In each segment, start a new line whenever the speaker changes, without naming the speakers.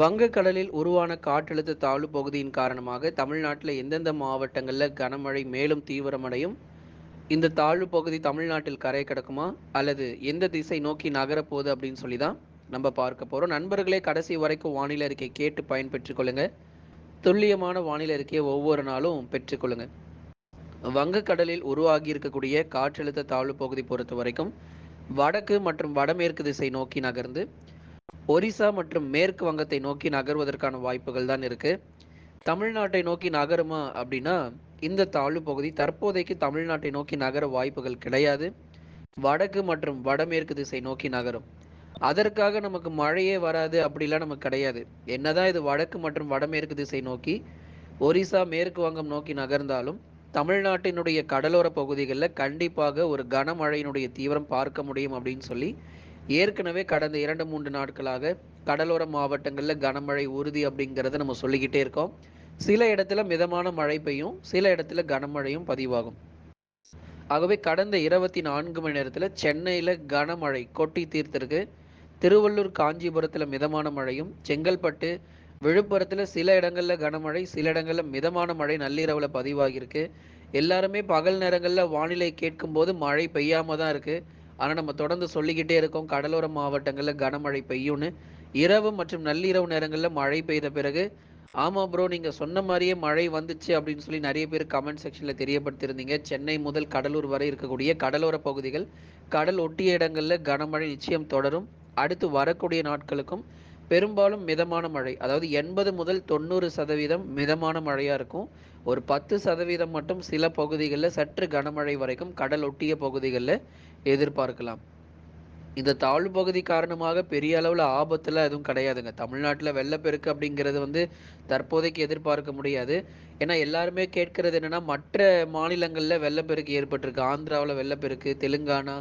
வங்கக்கடலில் உருவான காற்றழுத்த தாழ்வு பகுதியின் காரணமாக தமிழ்நாட்டில் எந்தெந்த மாவட்டங்களில் கனமழை மேலும் தீவிரமடையும்? இந்த தாழ்வு பகுதி தமிழ்நாட்டில் கரை கிடக்குமா? அல்லது எந்த திசை நோக்கி நகரப்போகுது அப்படின்னு சொல்லி தான் நம்ம பார்க்க போகிறோம் நண்பர்களே கடைசி வரைக்கும் வானிலை அறிக்கை கேட்டு பயன்பெற்றுக் கொள்ளுங்க. துல்லியமான வானிலை அறிக்கையை ஒவ்வொரு நாளும் பெற்றுக்கொள்ளுங்க வங்கக்கடலில் உருவாகி இருக்கக்கூடிய காற்றழுத்த தாழ்வு பகுதி பொறுத்த வரைக்கும் வடக்கு மற்றும் வடமேற்கு திசை நோக்கி நகர்ந்து ஒரிசா மற்றும் மேற்கு வங்கத்தை நோக்கி நகர்வதற்கான வாய்ப்புகள் தான் இருக்கு. தமிழ்நாட்டை நோக்கி நகருமா அப்படின்னா இந்த தாழ்வு பகுதி தற்போதைக்கு தமிழ்நாட்டை நோக்கி நகர வாய்ப்புகள் கிடையாது. வடக்கு மற்றும் வடமேற்கு திசை நோக்கி நகரும். அதற்காக நமக்கு மழையே வராது அப்படிலாம் நமக்கு கிடையாது. என்னதான் இது வடக்கு மற்றும் வடமேற்கு திசை நோக்கி ஒரிசா மேற்கு வங்கம் நோக்கி நகர்ந்தாலும் தமிழ்நாட்டினுடைய கடலோர பகுதிகளில் கண்டிப்பாக ஒரு கனமழையினுடைய தீவிரம் பார்க்க முடியும் அப்படின்னு சொல்லி ஏற்கனவே கடந்த இரண்டு மூன்று நாட்களாக கடலோர மாவட்டங்களில் கனமழை உறுதி அப்படிங்கிறத நம்ம சொல்லிக்கிட்டே இருக்கோம். சில இடத்துல மிதமான மழை பெய்யும் சில இடத்துல கனமழையும் பதிவாகும். ஆகவே கடந்த இருபத்தி நான்கு மணி நேரத்தில் சென்னையில் கனமழை கொட்டி தீர்த்திருக்கு. திருவள்ளூர் காஞ்சிபுரத்தில் மிதமான மழையும் செங்கல்பட்டு விழுப்புரத்தில் சில இடங்களில் கனமழை சில இடங்களில் மிதமான மழை நள்ளிரவில் பதிவாகியிருக்கு. எல்லாருமே பகல் நேரங்களில் வானிலை கேட்கும்போது மழை பெய்யாமல் தான் இருக்குது ஆனால் நம்ம தொடர்ந்து சொல்லிக்கிட்டே இருக்கோம் கடலோர மாவட்டங்களில் கனமழை பெய்யும்னு. இரவு மற்றும் நள்ளிரவு நேரங்களில் மழை பெய்த பிறகு ஆமாம் ப்ரோ நீங்கள் சொன்ன மாதிரியே மழை வந்துச்சு அப்படின்னு சொல்லி நிறைய பேர் கமெண்ட் செக்ஷனில் தெரியப்படுத்தியிருந்தீங்க. சென்னை முதல் கடலூர் வரை இருக்கக்கூடிய கடலோர பகுதிகள் கடல் ஒட்டிய இடங்களில் கனமழை நிச்சயம் தொடரும். அடுத்து வரக்கூடிய நாட்களுக்கும் பெரும்பாலும் மிதமான மழை. அதாவது எண்பது முதல் தொண்ணூறு சதவீதம் மிதமான மழையாக இருக்கும். ஒரு பத்து சதவீதம் மட்டும் சில பகுதிகளில் சற்று கனமழை வரைக்கும் கடல் ஒட்டிய பகுதிகளில் எதிர்பார்க்கலாம். இந்த தாழ்வு பகுதி காரணமாக பெரிய அளவில் ஆபத்தில் எதுவும் கிடையாதுங்க. தமிழ்நாட்டில் வெள்ளப்பெருக்கு அப்படிங்கிறது வந்து தற்போதைக்கு எதிர்பார்க்க முடியாது. ஏன்னா எல்லாருமே கேட்கறது என்னன்னா மற்ற மாநிலங்களில் வெள்ளப்பெருக்கு ஏற்பட்டிருக்கு. ஆந்திராவில் வெள்ளப்பெருக்கு தெலுங்கானா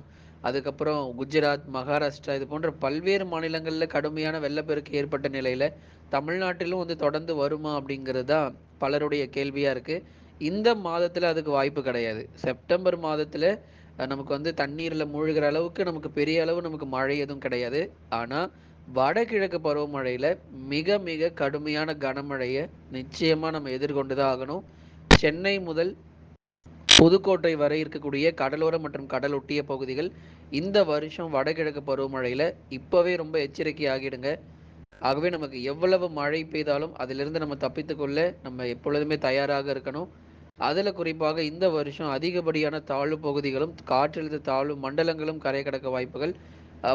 அதுக்கப்புறம் குஜராத் மகாராஷ்டிரா இது போன்ற பல்வேறு மாநிலங்களில் கடுமையான வெள்ளப்பெருக்கு ஏற்பட்ட நிலையில் தமிழ்நாட்டிலும் வந்து தொடர்ந்து வருமா அப்படிங்கிறது தான் பலருடைய கேள்வியாக இருக்குது இந்த மாதத்தில் அதுக்கு வாய்ப்பு கிடையாது. செப்டம்பர் மாதத்தில் நமக்கு வந்து தண்ணீரில் மூழ்கிற அளவுக்கு நமக்கு பெரிய அளவு நமக்கு மழை எதுவும் கிடையாது. ஆனால் வடகிழக்கு பருவமழையில் மிக மிக கடுமையான கனமழையை நிச்சயமாக நம்ம எதிர்கொண்டு தான் ஆகணும். சென்னை முதல் புதுக்கோட்டை வரை இருக்கக்கூடிய கடலோர மற்றும் கடல் ஒட்டிய பகுதிகள் இந்த வருஷம் வடகிழக்கு பருவமழையில் இப்போவே ரொம்ப எச்சரிக்கை ஆகிடுங்க ஆகவே நமக்கு எவ்வளவு மழை பெய்தாலும் அதிலிருந்து நம்ம தப்பித்துக்கொள்ள நம்ம எப்பொழுதுமே தயாராக இருக்கணும். அதில் குறிப்பாக இந்த வருஷம் அதிகப்படியான தாழ்வு பகுதிகளும் காற்றழுத்த தாழ்வு மண்டலங்களும் கரை கடக்க வாய்ப்புகள்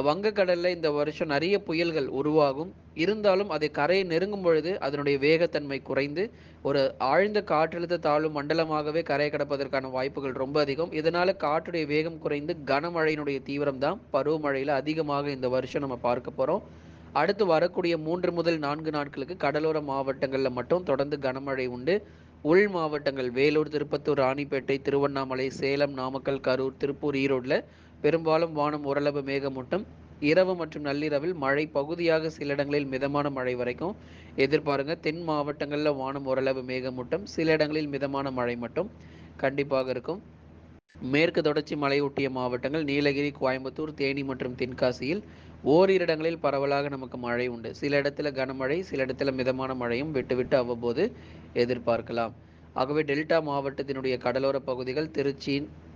வங்கக்கடலில் இந்த வருஷம் நிறைய புயல்கள் உருவாகும். இருந்தாலும் அதை கரையை நெருங்கும் பொழுது அதனுடைய வேகத்தன்மை குறைந்து ஒரு ஆழ்ந்த காற்றழுத்த தாழ்வு மண்டலமாகவே கரையை கடப்பதற்கான வாய்ப்புகள் ரொம்ப அதிகம். இதனால் காற்றுடைய வேகம் குறைந்து கனமழையினுடைய தீவிரம் தான் பருவமழையில் அதிகமாக இந்த வருஷம் நம்ம பார்க்க போகிறோம் அடுத்து வரக்கூடிய மூன்று முதல் நான்கு நாட்களுக்கு கடலோர மாவட்டங்களில் மட்டும் தொடர்ந்து கனமழை உண்டு. உள் மாவட்டங்கள் வேலூர் திருப்பத்தூர் ராணிப்பேட்டை திருவண்ணாமலை சேலம் நாமக்கல் கரூர் திருப்பூர் ஈரோடில் பெரும்பாலும் வானம் ஓரளவு மேகமூட்டம் இரவு மற்றும் நள்ளிரவில் மழை பகுதியாக சில இடங்களில் மிதமான மழை வரைக்கும். எதிர்பாருங்க தென் மாவட்டங்களில் வானம் ஓரளவு மேகமூட்டம் சில இடங்களில் மிதமான மழை மட்டும் கண்டிப்பாக இருக்கும். மேற்கு தொடர்ச்சி மலையொட்டிய மாவட்டங்கள் நீலகிரி கோயம்புத்தூர் தேனி மற்றும் தென்காசியில் ஓரிரு இடங்களில் பரவலாக நமக்கு மழை உண்டு. சில இடத்துல கனமழை சில இடத்துல மிதமான மழையும் விட்டுவிட்டு அவ்வப்போது எதிர்பார்க்கலாம். ஆகவே டெல்டா மாவட்டத்தினுடைய கடலோர பகுதிகள் திருச்சி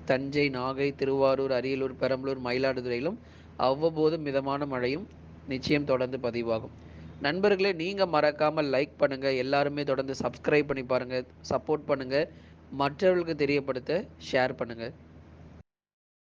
தஞ்சை நாகை திருவாரூர் அரியலூர் பெரம்பலூர் மயிலாடுதுறையிலும் அவ்வப்போது மிதமான மழையும் நிச்சயம் தொடர்ந்து பதிவாகும். நண்பர்களே நீங்கள் மறக்காமல் லைக் பண்ணுங்கள் எல்லாருமே தொடர்ந்து சப்ஸ்கிரைப் பண்ணி பாருங்கள் சப்போர்ட் பண்ணுங்கள் மற்றவர்களுக்கு தெரியப்படுத்த ஷேர் பண்ணுங்கள்